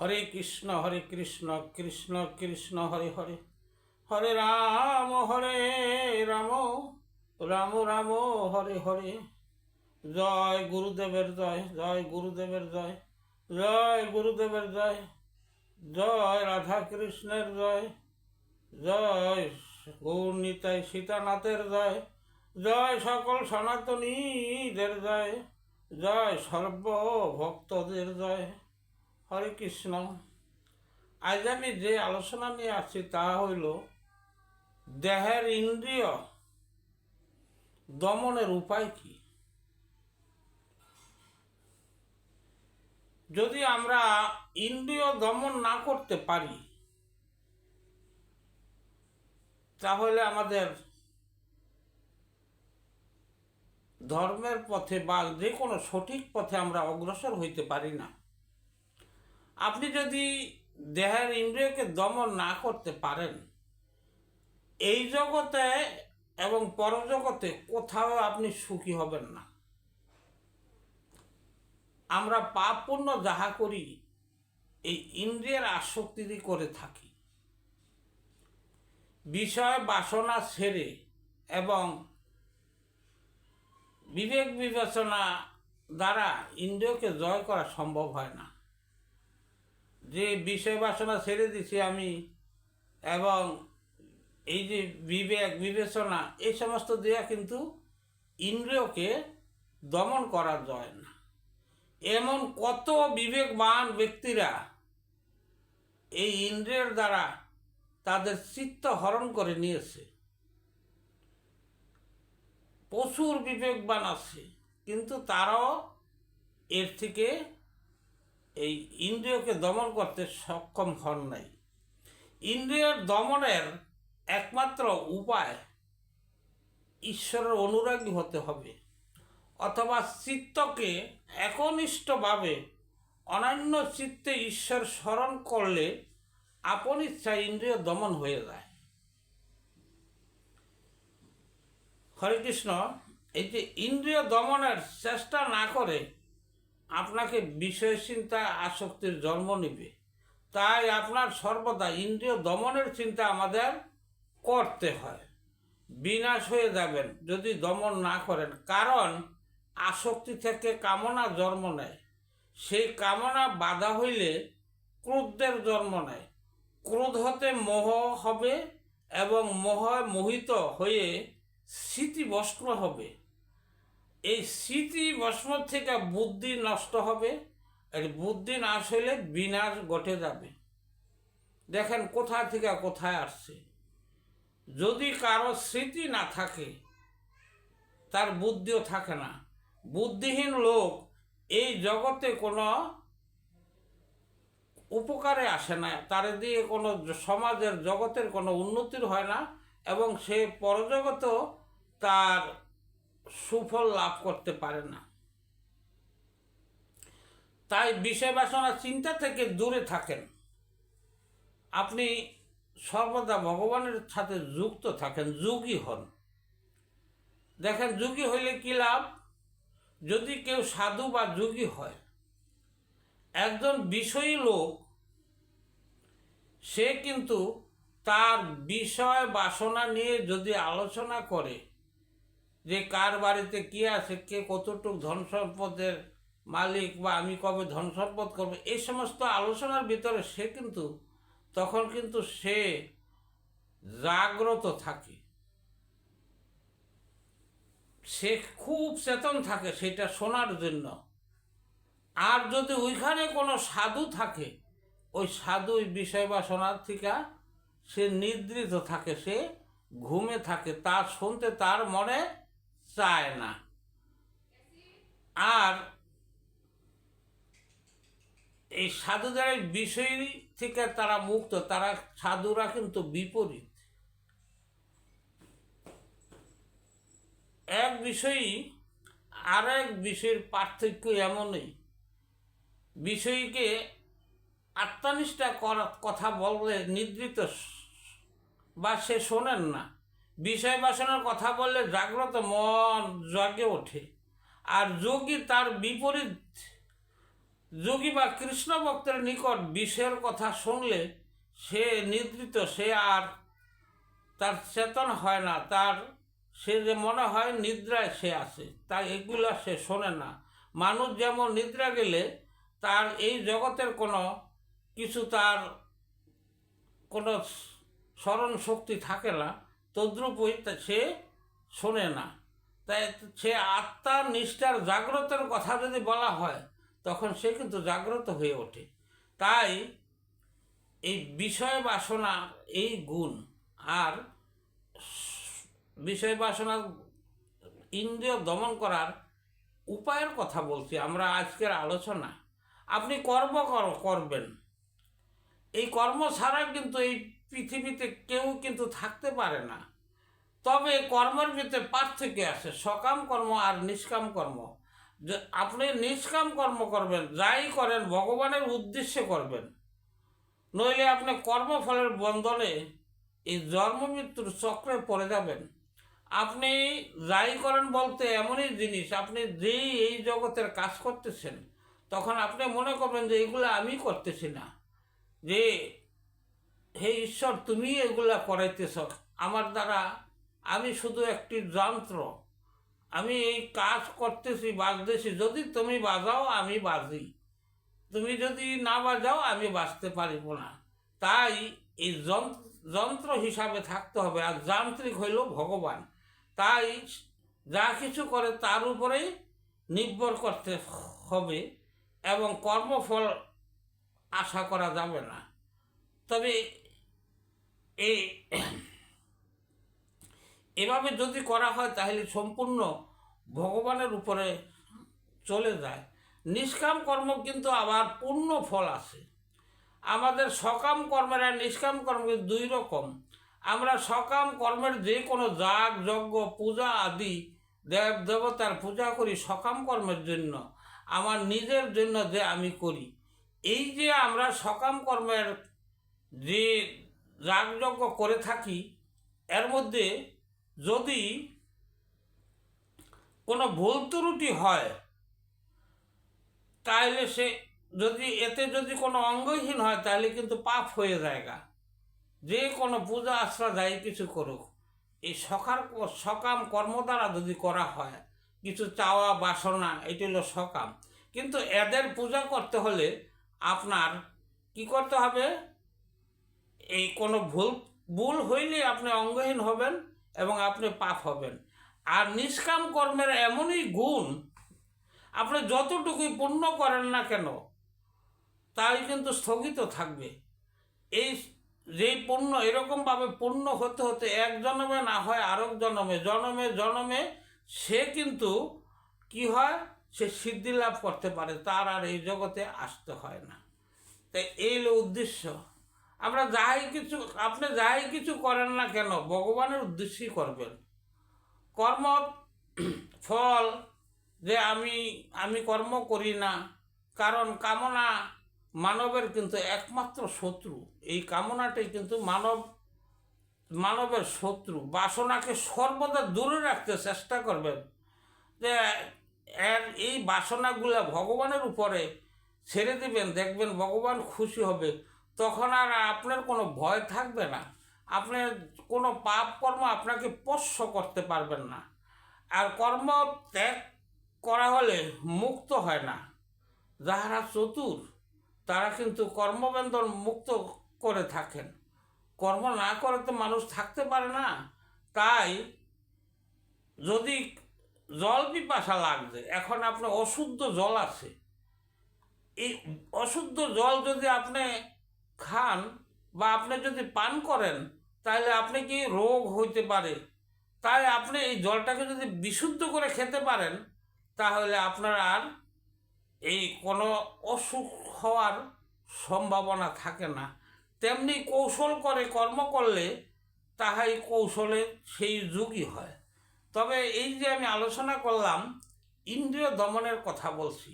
হরে কৃষ্ণ হরে কৃষ্ণ কৃষ্ণ কৃষ্ণ, হরে হরে। হরে রাম হরে রাম রাম রাম, হরে হরে। জয় গুরুদেবের জয় জয় গুরুদেবের জয় জয় গুরুদেবের জয় জয় রাধা কৃষ্ণের জয় জয় গৌরনীতায় সীতানাথের জয় জয় সকল সনাতনীদের জয় জয় সর্বভক্তদের জয়। হরে কৃষ্ণ। আজ আমি যে আলোচনা নিয়ে আসছি তা হইল, দেহের ইন্দ্রিয় দমনের উপায় কি? যদি আমরা ইন্দ্রিয় দমন না করতে পারি, তাহলে আমাদের ধর্মের পথে বা যে কোনো সঠিক পথে আমরা অগ্রসর হইতে পারি না। আপনি যদি দেহের ইন্দ্রিয়কে দমন না করতে পারেন, এই জগতে এবং পরজগতে কোথাও আপনি সুখী হবেন না। আমরা পাপ পুণ্য যাহা করি, এই ইন্দ্রিয়ের আসক্তি দিয়ে করে থাকি। বিষয় বাসনা ছেড়ে এবং বিবেক বিবেচনা দ্বারা ইন্দ্রিয়কে জয় করা সম্ভব হয় না। যে বিষয় বাসনা ছেড়ে দিছি আমি, এবং এই যে বিবেক, বিবেচনা, এই সমস্ত দেওয়া কিন্তু ইন্দ্রিয়কে দমন করা যায় না। এমন কত বিবেকবান ব্যক্তিরা এই ইন্দ্রিয়ের দ্বারা তাদের চিত্ত হরণ করে নিয়েছে। প্রচুর বিবেকবান আছে, কিন্তু তারাও এর থেকে এই ইন্দ্রিয়কে দমন করতে সক্ষম হন নাই। ইন্দ্রিয়ের দমনের একমাত্র উপায় ঈশ্বরের অনুরাগী হতে হবে, অথবা চিত্তকে একনিষ্ঠভাবে অনন্য চিত্তে ঈশ্বর স্মরণ করলে আপন ইচ্ছা ইন্দ্রিয় দমন হয়ে যায়। হরে কৃষ্ণ, এই যে ইন্দ্রিয় দমনের চেষ্টা না করে আপনাকে বিষয় চিন্তা আসক্তির জন্ম নেবে। তাই আপনার সর্বদা ইন্দ্রিয় দমনের চিন্তা আমাদের করতে হয়। বিনাশ হয়ে যাবেন যদি দমন না করেন, কারণ আসক্তি থেকে কামনা জন্ম নেয়। সেই কামনা বাধা হইলে ক্রোধের জন্ম নেয়। ক্রোধ হতে মোহ হবে এবং মোহ মোহিত হয়ে স্মৃতি বস্ত্র হবে। এই স্মৃতি ভস্ম থেকে বুদ্ধি নষ্ট হবে, আর বুদ্ধি নাশ হইলে বিনাশ ঘটে যাবে। দেখেন কোথা থেকে কোথায় আসছে। যদি কারও স্মৃতি না থাকে, তার বুদ্ধিও থাকে না। বুদ্ধিহীন লোক এই জগতে কোনো উপকারে আসে না। তার দিয়ে কোনো সমাজের জগতের কোনো উন্নতির হয় না, এবং সে পরজগতেও তার সুফল লাভ করতে পারে না। তাই বিষয় বাসনা চিন্তা থেকে দূরে থাকেন। আপনি সর্বদা ভগবানের সাথে যুক্ত থাকেন, যোগী হন। দেখেন, যোগী হইলে কি লাভ? যদি কেউ সাধু বা যোগী হয়, একজন বিষয়ী লোক, সে কিন্তু তার বিষয় বাসনা নিয়ে যদি আলোচনা করে যে কার বাড়িতে কি আছে, কে কতটুকু ধন সম্পদের মালিক বা আমি কবে ধন সম্পদ করব, এই সমস্ত আলোচনার ভিতরে সে কিন্তু, তখন কিন্তু সে জাগ্রত থাকে। সে খুব চেতন থাকে সেটা শোনার জন্য। আর যদি ওইখানে কোনো সাধু থাকে, ওই সাধু বিষয় বা শোনার থেকে সে নিদ্রিত থাকে, সে ঘুমে থাকে, তার শুনতে, তার মনে চায় না। আর এই সাধুদের এই বিষয় থেকে তারা মুক্ত, তারা সাধুরা কিন্তু বিপরীত। এক বিষয়ই আর এক বিষয়ের পার্থক্য এমনই। বিষয়কে আত্মনিষ্ঠা করার কথা বললে নিদ্রিত বা সে শোনেন না। বিষয় বাসনার কথা বললে জাগ্রত মন জাগে ওঠে। আর যোগী তার বিপরীত, যোগী বা কৃষ্ণ ভক্তের নিকট বিষের কথা শুনলে সে নিদ্রিত, সে আর তার চেতন হয় না, তার সে যে মনে হয় নিদ্রায় সে আছে, তাই এগুলো সে শোনে না। মানুষ যেমন নিদ্রা গেলে তার এই জগতের কোনো কিছু তার কোনো স্মরণ শক্তি থাকে না তদ্রূপই তা- সে শোনে না। তাই সে আত্মার নিষ্ঠার জাগ্রতের কথা যদি বলা হয়, তখন সে কিন্তু জাগ্রত হয়ে ওঠে। তাই এই বিষয় বাসনা, এই গুণ আর বিষয় বাসনা ইন্দ্রিয় দমন করার উপায়ের কথা বলছি আমরা আজকের আলোচনা। আপনি কর্ম কর- করবেন। এই কর্ম ছাড়া কিন্তু এই পৃথিবীতে কেউ কিন্তু থাকতে পারে না। তবে কর্মের ভিতরে পার্থক্য আছে। সকাম কর্ম আর নিষ্কাম কর্ম। যে আপনি নিষ্কাম কর্ম করবেন, যাই করেন, ভগবানের উদ্দেশ্যে করবেন। নইলে আপনি কর্মফলের বন্ধনে এই জন্ম মৃত্যুর চক্রে পড়ে যাবেন। আপনি যাই করেন বলতে এমনই জিনিস, আপনি যেই এই জগতের কাজ করতেছেন, তখন আপনি মনে করবেন যে এগুলো আমি করতেছি না। যে হে ঈশ্বর, তুমি এগুলা করাইতেছ। আমার দ্বারা আমি শুধু একটি যন্ত্র। আমি এই কাজ করতেছি, বাজতেছি। যদি তুমি বাজাও, আমি বাজি। তুমি যদি না বাজাও, আমি বাঁচতে পারিব না। তাই এই যন্ত্র হিসাবে থাকতে হবে। আর যান্ত্রিক হইল ভগবান। তাই যা কিছু করে, তার উপরেই নির্ভর করতে হবে এবং কর্মফল আশা করা যাবে না। তবে এই এভাবে যদি করা হয়, তাহলে সম্পূর্ণ ভগবানের উপরে চলে যায়। নিষ্কাম কর্ম কিন্তু আবার পূর্ণ ফল আছে। আমাদের সকাম কর্মের আর নিষ্কাম কর্মের দুই রকম। আমরা সকাম কর্মের যে কোনো যাগ, যজ্ঞ, পূজা আদি, দেব দেবতার পূজা করি সকাম কর্মের জন্য, আমার নিজের জন্য যে আমি করি। এই যে আমরা সকাম কর্মের যে যাগযজ্ঞ করে থাকি, এর মধ্যে যদি কোনো ভুল ত্রুটি হয় তাহলে সে যদি, এতে যদি কোনো অঙ্গহীন হয় তাহলে কিন্তু পাপ হয়ে যায়গা। যে কোনো পূজা আশ্রা যাই কিছু করুক, এই সকার সকাম কর্ম দ্বারা যদি করা হয়, কিছু চাওয়া, বাসনা এটি হলো সকাম। কিন্তু এদের পূজা করতে হলে আপনার কি করতে হবে? এই কোনো ভুল ভুল হইলে আপনি অঙ্গহীন হবেন এবং আপনি পাপ হবেন। আর নিষ্কাম কর্মের এমনই গুণ, আপনি যতটুকুই পূর্ণ করেন না কেন, তাই কিন্তু স্থগিত থাকবে। এই যেই পুণ্য এরকমভাবে পূর্ণ হতে হতে এক জন্মে না হয় আরেক জন্মে জন্মে জন্মে সে কিন্তু কি হয়? সে সিদ্ধি লাভ করতে পারে, তার আর এই জগতে আসতে হয় না। তাই এই উদ্দেশ্য। আমরা যাই কিছু, আপনি যাই কিছু করেন না কেন, ভগবানের উদ্দেশ্যেই করবেন। কর্ম ফল যে আমি আমি কর্ম করি না, কারণ কামনা মানবের কিন্তু একমাত্র শত্রু। এই কামনাটাই কিন্তু মানব, মানবের শত্রু। বাসনাকে সর্বদা দূরে রাখতে চেষ্টা করবেন যে এর এই বাসনাগুলো ভগবানের উপরে ছেড়ে দিবেন, দেখবেন ভগবান খুশি হবে। তখন আর আপনার কোনো ভয় থাকবে না। আপনার কোনো পাপ কর্ম আপনাকে স্পর্শ করতে পারবেন না। আর কর্ম ত্যাগ করা হলে মুক্ত হয় না। যাহারা চতুর, তারা কিন্তু কর্মবন্ধন মুক্ত করে থাকেন। কর্ম না করে তো মানুষ থাকতে পারে না। তাই যদি জল পিপাসা লাগছে, এখন আপনার অশুদ্ধ জল আছে। এই অশুদ্ধ জল যদি আপনি খান বা আপনি যদি পান করেন, তাহলে আপনি কি রোগ হইতে পারে? তাই আপনি এই জলটাকে যদি বিশুদ্ধ করে খেতে পারেন, তাহলে আপনার আর এই কোনো অসুখ হওয়ার সম্ভাবনা থাকে না। তেমনি কৌশল করে কর্ম করলে তাহাই কৌশলে সেই যুগই হয়। তবে এই যে আমি আলোচনা করলাম, ইন্দ্রিয় দমনের কথা বলছি।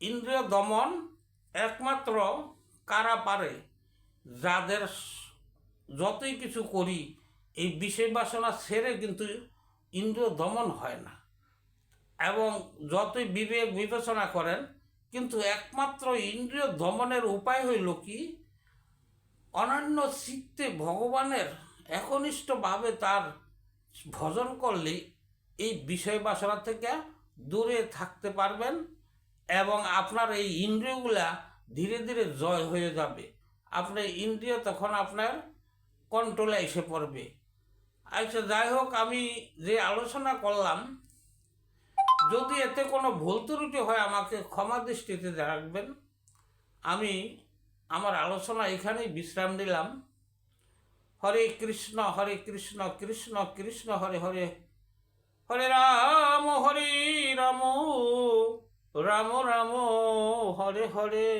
ইন্দ্রিয় দমন একমাত্র কারা পারে যাদের যতই কিছু করি, এই বিষয় বাসনা ছেড়ে কিন্তু ইন্দ্রিয় দমন হয় না। এবং যতই বিবেক বিবেচনা করেন, কিন্তু একমাত্র ইন্দ্রিয় দমনের উপায় হইল কি? অনন্য চিত্তে ভগবানের একনিষ্ঠভাবে তার ভজন করলে এই বিষয় বাসনা থেকে দূরে থাকতে পারবেন এবং আপনার এই ইন্দ্রিয়গুলা ধীরে ধীরে জয় হয়ে যাবে। আপনার ইন্দ্রিয় তখন আপনার কন্ট্রোলে এসে পড়বে। আচ্ছা যাই হোক, আমি যে আলোচনা করলাম, যদি এতে কোনো ভুল ত্রুটি হয়, আমাকে ক্ষমা দৃষ্টিতে রাখবেন। আমি আমার আলোচনা এখানেই বিশ্রাম দিলাম হরে কৃষ্ণ হরে কৃষ্ণ কৃষ্ণ কৃষ্ণ, হরে হরে। হরে রাম হরে রাম রাম রাম, হরে হরে।